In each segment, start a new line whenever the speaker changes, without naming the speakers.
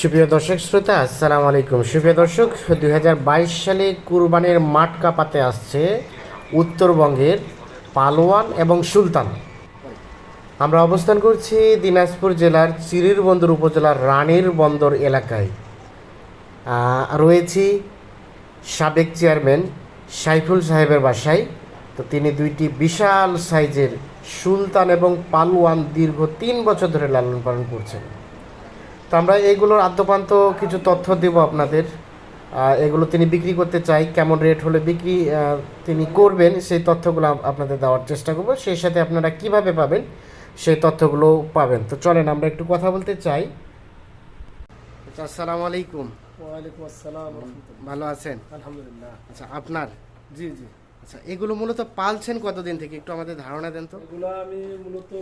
সুপ্রিয় দর্শক শ্রোতা, আসসালামু আলাইকুম। সুপ্রিয় দর্শক, দুই হাজার বাইশ সালে কুরবানের মাঠ কাপাতে আসছে উত্তরবঙ্গের পালোয়ান এবং সুলতান। আমরা অবস্থান করছি দিনাজপুর জেলার চিরির বন্দর উপজেলার রানীর বন্দর এলাকায়। রয়েছি সাবেক চেয়ারম্যান সাইফুল সাহেবের বাসায়। তো তিনি দুইটি বিশাল সাইজের সুলতান এবং পালোয়ান দীর্ঘ তিন বছর ধরে লালন পালন করছেন। তো আমরা এইগুলোর আদ্যপান্ত কিছু তথ্য দেব আপনাদের। এগুলো তিনি বিক্রি করতে চাই, কেমন রেট হলে বিক্রি তিনি করবেন, সেই তথ্যগুলো আপনাদের দেওয়ার চেষ্টা করব। সেই সাথে আপনারা কীভাবে পাবেন সেই তথ্যগুলো পাবেন। তো চলেন আমরা একটু কথা বলতে চাই। আচ্ছা আসসালামু আলাইকুম।
ওয়ালাইকুম আসসালাম
ভালো আছেন?
আলহামদুলিল্লাহ।
আচ্ছা আপনার?
জি জি।
আচ্ছা এগুলো মূলত পালছেন কতদিন থেকে? একটু আমাদের ধারণা দেন তো।
এগুলো আমি মূলত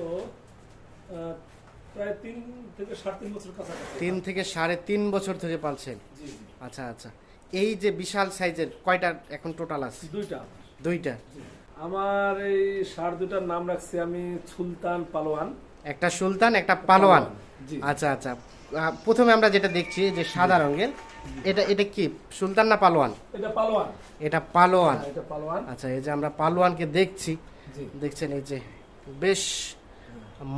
প্রায় তিন থেকে সাড়ে তিন বছর কাছাকাছি।
তিন থেকে সাড়ে তিন বছর থেকে পালছেন? আচ্ছা আচ্ছা। এই যে বিশাল সাইজের কয়টা এখন টোটাল আছে?
দুইটা।
দুইটা।
আমার এই ষাট দুটার নাম রাখছি আমি সুলতান পালোয়ান।
একটা সুলতান একটা পালোয়ান। আচ্ছা আচ্ছা। প্রথমে আমরা যেটা দেখছি যে সাদা রঙের এটা এটা কি সুলতান না পালোয়ান?
এটা পালোয়ান।
এটা পালোয়ান।
হ্যাঁ, এটা পালোয়ান।
আচ্ছা এই যে আমরা পালোয়ানকে দেখছি দেখছেন এই যে বেশ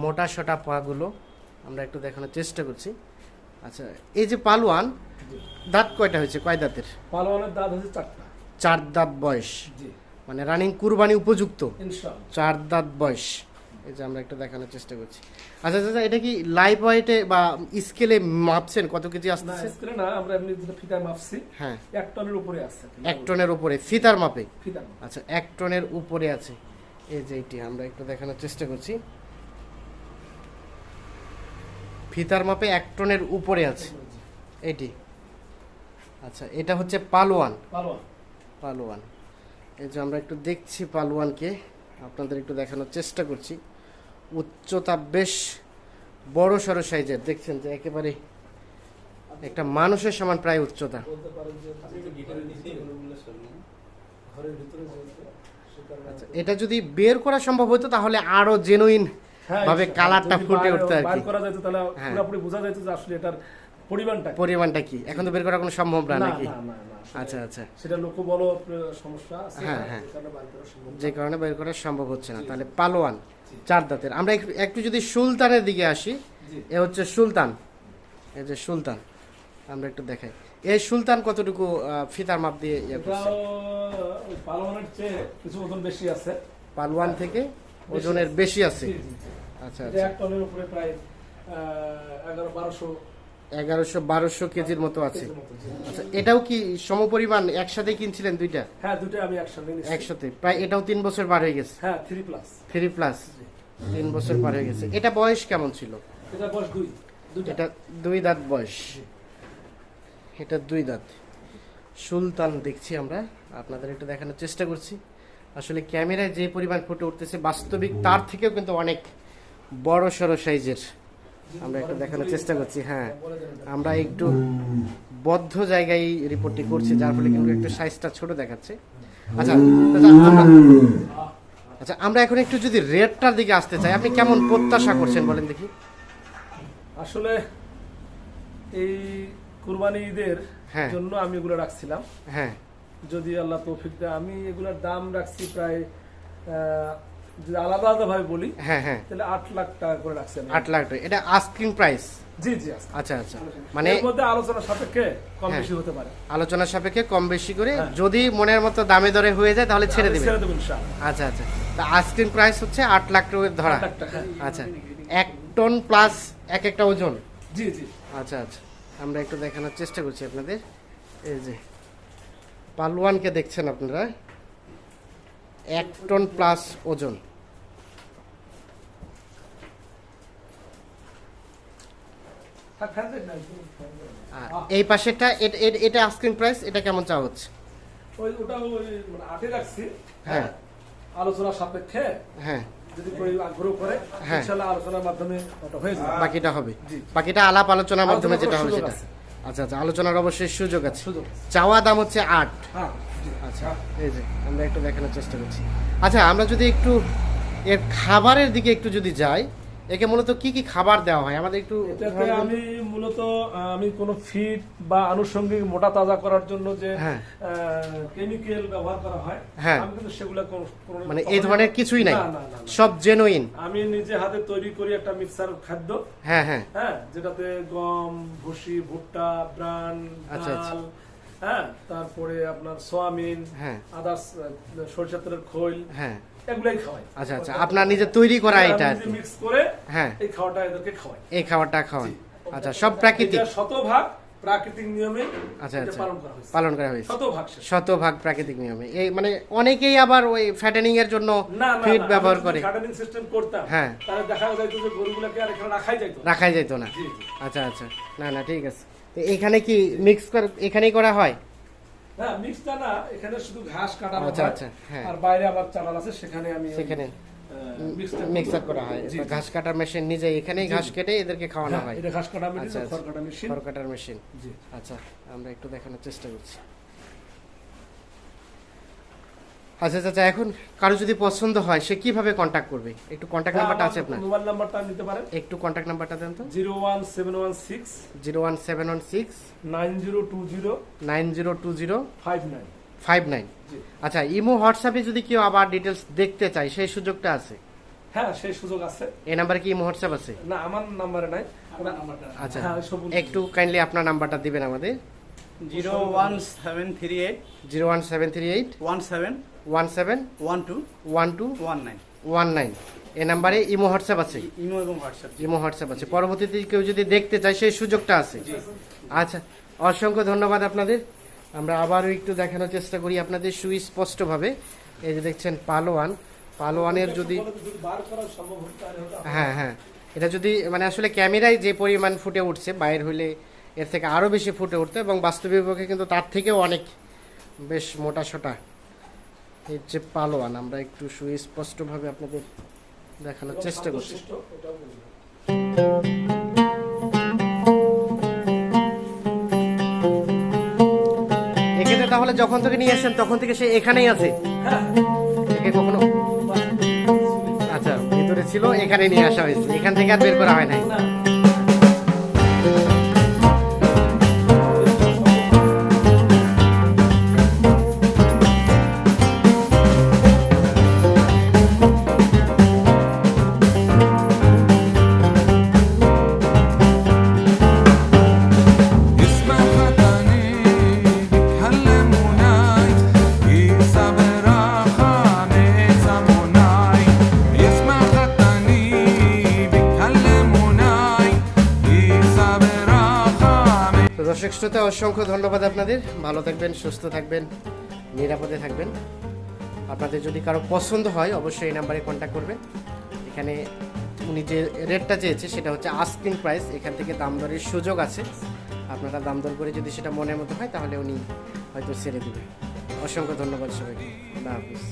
মোটা সোটা পাগুলো আমরা একটু দেখানোর চেষ্টা করছি। আচ্ছা এই যে পালোয়ান দাঁত কয়টা হয়েছে কয় দাঁতের?
পালোয়ানের দাঁত হচ্ছে চারটা।
চার দাঁত বয়স।
জি।
মানে রানিং কুরবানি উপযুক্ত। চার দাঁত বয়স। এই যে আমরা একটা দেখানোর চেষ্টা করছি। আচ্ছা আচ্ছা এটা কি লাইভ ওয়েটে বা স্কেলে মাপছেন? কত কেজি
না
আসতেছে?
স্ক্রিনে না আমরা এমনি যেটা ফিতায় মাপছি
হ্যাঁ।
এক টনের উপরে আছে
এক টনের উপরে। ফিতার মাপে?
ফিতার
আচ্ছা এক টনের উপরে আছে। এই যে এটি আমরা একটু দেখানোর চেষ্টা করছি। ফিতার মাপে এক টনের উপরে আছে। এটি আচ্ছা এটা হচ্ছে পালোয়ান।
পালোয়ান।
পালোয়ান। এই যে আমরা একটু দেখছি পালোয়ানকে আপনাদের একটু দেখানোর চেষ্টা করছি। উচ্চতা বেশ বড় সড়ো সাইজের দেখছেন যে একেবারে একটা মানুষের সমান প্রায় উচ্চতা। আচ্ছা এটা যদি বের করা সম্ভব হতো তাহলে আরও জেনুইন
হ্যাঁ,
ভাবে কালারটা ফুটে উঠতো আর
বার
কি।
করা যেত তাহলে
হ্যাঁ।
পুরোপুরি বোঝা যেত যে আসলে এটার পরিমাণটা
পরিমাণটা কি? এখন তো বের করা কোনো সম্ভব না নাকি? আচ্ছা আচ্ছা।
সেটা লোক বলো সমস্যা
হ্যাঁ, হ্যাঁ। যে কারণে বের করা সম্ভব হচ্ছে না। তাহলে পালোয়ান চার দাঁতের। আমরা একটু- যদি সুলতানের দিকে আসি এ হচ্ছে সুলতান। এই যে সুলতান আমরা একটু দেখাই। এই সুলতান কতটুকু ফিতার মাপ দিয়ে ইয়ে করছে?
পালোয়ানের চেয়ে কিছু ওজন বেশি আছে।
পালোয়ান থেকে ওজনের বেশি আছে। আচ্ছা আচ্ছা।
এক টনের উপরে প্রায় এগারো বারোশো
এগারোশো বারোশো কেজির মতো আছে। আচ্ছা এটাও কি সমপরিমাণ একসাথে কিনছিলেন দুইটা?
হ্যাঁ দুটো আমি নিচ্ছি
একসাথে। প্রায় এটাও তিন বছর পার হয়ে গেছে।
হ্যাঁ থ্রি প্লাস
থ্রি প্লাস তিন বছর পার হয়ে গেছে। এটা বয়স কেমন ছিল?
এটা বয়স দুই।
এটা দুই দাঁত বয়স। এটা দুই দাঁত। সুলতান দেখছি আমরা। আপনাদের একটু দেখানোর চেষ্টা করছি। আসলে ক্যামেরায় যে পরিমাণ ফুটে উঠতেছে বাস্তবিক তার থেকেও কিন্তু অনেক বড় সড়ো সাইজের আমরা একটু দেখানোর চেষ্টা করছি হ্যাঁ। আমরা একটু বদ্ধ জায়গায় রিপোর্টটি করছি যার ফলে কিন্তু একটু সাইজটা ছোট দেখাচ্ছে। আচ্ছা আচ্ছা, আমরা আচ্ছা এখন একটু যদি রেটটার দিকে আসতে চাই আপনি কেমন প্রত্যাশা করছেন বলেন দেখি।
আসলে এই কুরবানি ঈদের
হ্যাঁ।
জন্য আমি এগুলো রাখছিলাম।
হ্যাঁ।
যদি আল্লাহ তৌফিক দেয় আমি এগুলোর দাম রাখছি প্রায় যদি আলাদা আলাদা ভাবে বলি
হ্যাঁ হ্যাঁ।
তাহলে আট লাখ টাকা করে
আট লাখ টাকা। এটা আস্কিং প্রাইস
জি জি
আচ্ছা আচ্ছা। মানে
এর মধ্যে আলোচনা সাপেক্ষে কম
হ্যাঁ।
বেশি হতে পারে।
আলোচনার সাপেক্ষে কম বেশি করে
হ্যাঁ।
যদি মনের মতো দামে দরে হয়ে যায় তাহলে ছেড়ে দেবেন।
ছেড়ে
আচ্ছা আচ্ছা। তা আস্কিং প্রাইস হচ্ছে আট লাখ টাকা ধরা। আচ্ছা। এক টন প্লাস এক একটা ওজন।
জি জি।
আচ্ছা আচ্ছা। আমরা একটু দেখানোর চেষ্টা করছি আপনাদের। এই যে পালোয়ানকে দেখছেন আপনারা? এক টন প্লাস ওজন
থাক, থাক, থাক, নাই।
আর এই পাশেরটা এট- আস্কিং প্রাইস এটা কেমন চাওয়া হচ্ছে?
ওই ওটা ওই মানে আটে রাখছি।
হ্যাঁ।
আলোচনা সাপেক্ষে।
হ্যাঁ।
যদি কেউ আগ্রহ করে
হ্যাঁ।
আলোচনার মাধ্যমে ওটা হয়ে যাবে।
বাকিটা হবে। বাকিটা আলাপ আলোচনার মাধ্যমে যেটা
করার
হবে সেটা। আচ্ছা আচ্ছা আলোচনার অবশ্যই সুযোগ আছে। চাওয়া দাম হচ্ছে আট।
হ্যাঁ
আচ্ছা এই যে আমরা একটু দেখানোর চেষ্টা করছি। আচ্ছা আমরা যদি একটু এর খাবারের দিকে একটু যদি যাই একে মূলত কি কি খাবার দেওয়া হয় আমাদের একটু
এটাতে আমি মূলত আমি কোনো ফিড বা আনুষঙ্গিক মোটা তাজা করার জন্য যে। কেমিক্যাল ব্যবহার করা হয়
হ্যাঁ।
আমি কিন্তু সেগুলো
মানে এই ধরনের কিছুই নাই। সব জেনুইন
আমি নিজে হাতে তৈরি করি একটা মিক্সার খাদ্য
হ্যাঁ হ্যাঁ
হ্যাঁ যেটাতে গম ভুসি ভুট্টা ব্রান
আচ্ছা, আচ্ছা।
হ্যাঁ তারপরে আপনার সোয়াবিন
হ্যাঁ।
আদার্স সরিষা তেলের খৈল
হ্যাঁ
এগুলাই খাওয়াই।
আচ্ছা আচ্ছা আপনার নিজে তৈরি করা এটা
মিক্স করে
হ্যাঁ।
এই খাওয়াটা এদেরকে খাওয়াই।
এই আচ্ছা সব প্রাকৃতিক।
শতভাগ প্রাকৃতিক নিয়মে
আচ্ছা, আচ্ছা।
পালন করা হয়েছে। শতভাগ
শতভাগ প্রাকৃতিক নিয়মে। এই মানে অনেকেই আবার ওই ফ্যাটেনিং এর জন্য ফিড ব্যবহার করে।
গার্ডেনিং সিস্টেম করতাম
হ্যাঁ।
তাহলে দেখা যাইতো যে গরুগুলোকে আর এখানে রাখাই যাইতো না।
রাখাই। আচ্ছা আচ্ছা। না না ঠিক আছে। তো এখানে কি মিক্স করে এখানেই করা হয়?
এখানে শুধু ঘাস কাটা
আচ্ছা, আচ্ছা, হ্যাঁ।
আর বাইরে আবার আছে সেখানে আমি
সেখানে করা হয়। ঘাস কাটার মেশিন নিজে এখানেই ঘাস কেটে এদেরকে খাওয়ানো
হ্যাঁ,
হয়।
এটা ঘাস মেশিন
আচ্ছা।
খড় কাটা মেশিন
খড় কাটার মেশিন
জি।
আচ্ছা আমরা একটু দেখানোর চেষ্টা করছি। আচ্ছা আচ্ছা এখন কারও যদি পছন্দ হয় সে কীভাবে কন্ট্যাক্ট করবে? একটু কন্ট্যাক্ট নাম্বারটা আছে আপনার।
মোবাইল নাম্বারটা নিতে পারেন।
একটু কন্ট্যাক্ট নাম্বারটা দেন তো।
Zero one seven one six
zero one seven one six
nine zero two zero
nine zero two zero
five nine
five nine আচ্ছা ইমো হোয়াটসঅ্যাপে যদি কেউ আবার ডিটেলস দেখতে চায় সেই সুযোগটা আছে?
হ্যাঁ সেই সুযোগ আছে।
এই নাম্বারে কি ইমো হোয়াটসঅ্যাপ আছে?
না আমার নাম্বারে নাই।
আচ্ছা
হ্যাঁ,
একটু কাইন্ডলি আপনার নাম্বারটা দিবেন আমাদের।
Zero one seven three eight
zero one seven three eight
one seven
one seven
one two
one two
one nine
one nine এই নাম্বারে ইমো হোয়াটসঅ্যাপ আছে?
ইমো এবং হোয়াটসঅ্যাপ।
ইমো হোয়াটসঅ্যাপ আছে। পরবর্তীতে কেউ যদি দেখতে চায় সেই সুযোগটা আছে। আচ্ছা অসংখ্য ধন্যবাদ আপনাদের। আমরা আবারও একটু দেখানোর চেষ্টা করি আপনাদের সুস্পষ্টভাবে। এই যে দেখছেন পালোয়ান। পালোয়ানের যদি হ্যাঁ হ্যাঁ। এটা যদি মানে আসলে ক্যামেরায় যে পরিমাণ ফুটে উঠছে বাইরে হইলে এর থেকে আরও বেশি ফুটে উঠতো এবং বাস্তবিক পক্ষে কিন্তু তার থেকেও অনেক বেশ মোটা সোটা। এই যে পালোয়ান আমরা একটু সুস্পষ্টভাবে আপনাদের দেখানোর চেষ্টা করছি। তাহলে যখন থেকে নিয়ে আসছেন তখন থেকে সে এখানেই আছে?
হ্যাঁ।
একে কখনো? আচ্ছা ভিতরে ছিল এখানে নিয়ে আসা হয়েছে। এখান থেকে আর বের করা হয় নাই। শ্রোতা অসংখ্য ধন্যবাদ আপনাদের। ভালো থাকবেন, সুস্থ থাকবেন, নিরাপদে থাকবেন। আপনাদের যদি কারও পছন্দ হয়, অবশ্যই এই নাম্বারে কন্ট্যাক্ট করবেন। এখানে উনি যে রেটটা চেয়েছে, সেটা হচ্ছে আস্কিং প্রাইস এখান থেকে দাম দরের সুযোগ আছে। আপনারা দাম দর করে যদি সেটা মনের মতো হয়, তাহলে উনি হয়তো ছেড়ে দেবে অসংখ্য ধন্যবাদ সবাইকে। আল্লাহ হাফিজ।